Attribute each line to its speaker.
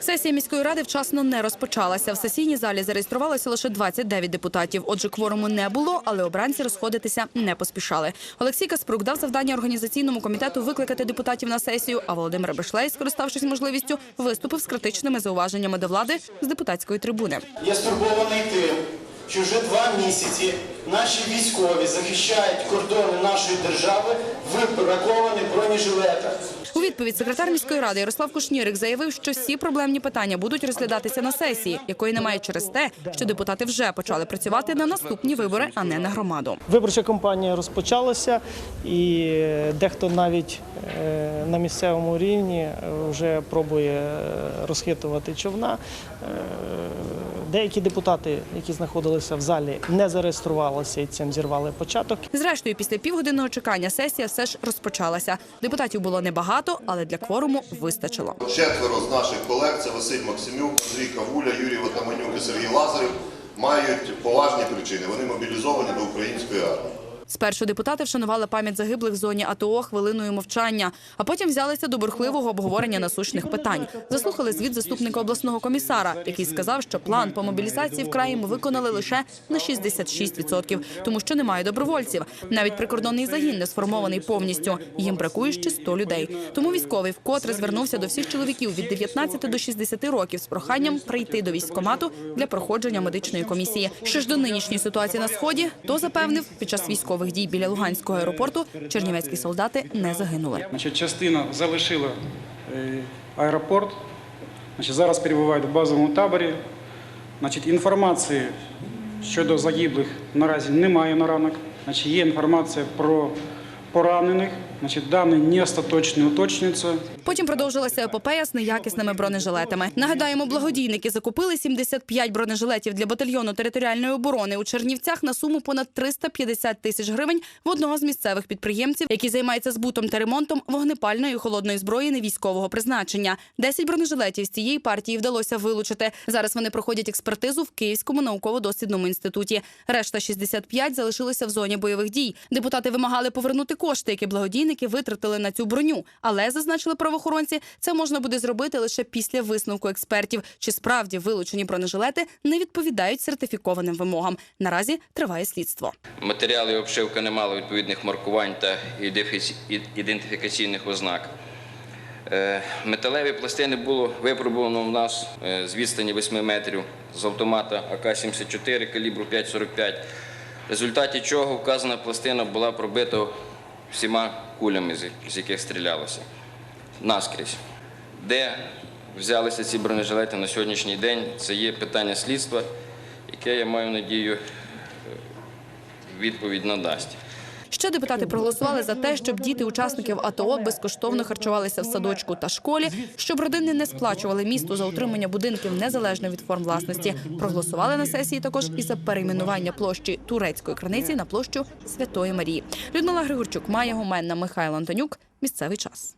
Speaker 1: Сесія міської ради вчасно не розпочалася. В сесійній залі зареєструвалося лише 29 депутатів. Отже, кворуму не було, але обранці розходитися не поспішали. Олексій Каспрук дав завдання організаційному комітету викликати депутатів на сесію. А Володимир Бешлей, скориставшись можливістю, виступив з критичними зауваженнями до влади з депутатської трибуни.
Speaker 2: Я стурбований тим, що вже два місяці наші військові захищають кордони нашої держави в бракованих бронежилетах.
Speaker 1: У відповідь секретар міської ради Ярослав Кушнірик заявив, що всі проблемні питання будуть розглядатися на сесії, якої немає через те, що депутати вже почали працювати на наступні вибори, а не на громаду.
Speaker 3: Виборча кампанія розпочалася, і дехто навіть е, на місцевому рівні е, вже пробує е, розхитувати човна. Деякі депутати, які знаходилися в залі, не зареєструвалися і цим зірвали початок.
Speaker 1: Зрештою, після півгодинного чекання сесія все ж розпочалася. Депутатів було небагато, але для кворуму вистачило.
Speaker 4: Четверо з наших колег це Василь Максимюк, Андрій Кавуля, Юрій Ватаманюк і Сергій Лазарів. мають поважні причини. Вони мобілізовані до української армії.
Speaker 1: Спершу депутати вшанували пам'ять загиблих в зоні АТО хвилиною мовчання, а потім взялися до бурхливого обговорення насущних питань. Заслухали звіт заступника обласного комісара, який сказав, що план по мобілізації в краї виконали лише на 66%, тому що немає добровольців. Навіть прикордонний загін не сформований повністю. Їм бракує ще 100 людей. Тому військовий вкотре звернувся до всіх чоловіків від 19 до 60 років з проханням прийти до військкомату для проходження медичної комісії. Що ж до нинішньої ситуації на сході, то запевнив, під час військових дій біля Луганського аеропорту чернівецькі солдати не загинули.
Speaker 5: Частина залишила е, аеропорт. Зараз перебувають в базовому таборі. Інформації щодо загиблих наразі немає на ранок. Є інформація про поранених. Значить, дані не остаточно уточнюються.
Speaker 1: Потім продовжилася епопея з неякісними бронежилетами. Нагадаємо, благодійники закупили 75 бронежилетів для батальйону територіальної оборони у Чернівцях на суму понад 350 тисяч гривень в одного з місцевих підприємців, який займається збутом та ремонтом вогнепальної і холодної зброї невійськового призначення. 10 бронежилетів з цієї партії вдалося вилучити. Зараз вони проходять експертизу в Київському науково-дослідному інституті. Решта 65 залишилися в зоні бойових дій. Депутати вимагали повернути кошти, які благодійники витратили на цю броню. Але зазначили правоохоронці, це можна буде зробити лише після висновку експертів. Чи справді вилучені бронежилети не відповідають сертифікованим вимогам? Наразі триває слідство.
Speaker 6: Матеріали і обшивка не мали відповідних маркувань та ідентифікаційних ознак. Е, Металеві пластини було випробовано в нас е, з відстані 8 метрів з автомата АК-74 калібру 5,45, в результаті чого вказана пластина була пробита всіма кулями, з- яких стрілялося, наскрізь. Де взялися ці бронежилети на сьогоднішній день, це є питання слідства, яке, я маю надію, відповідь надасть.
Speaker 1: Ще депутати проголосували за те, щоб діти учасників АТО безкоштовно харчувалися в садочку та школі, щоб родини не сплачували місту за утримання будинків незалежно від форм власності. Проголосували на сесії також і за перейменування площі турецької краниці на площу Святої Марії. Людмила Григорчук, Майя Гуменна, Михайло Антонюк. Місцевий час.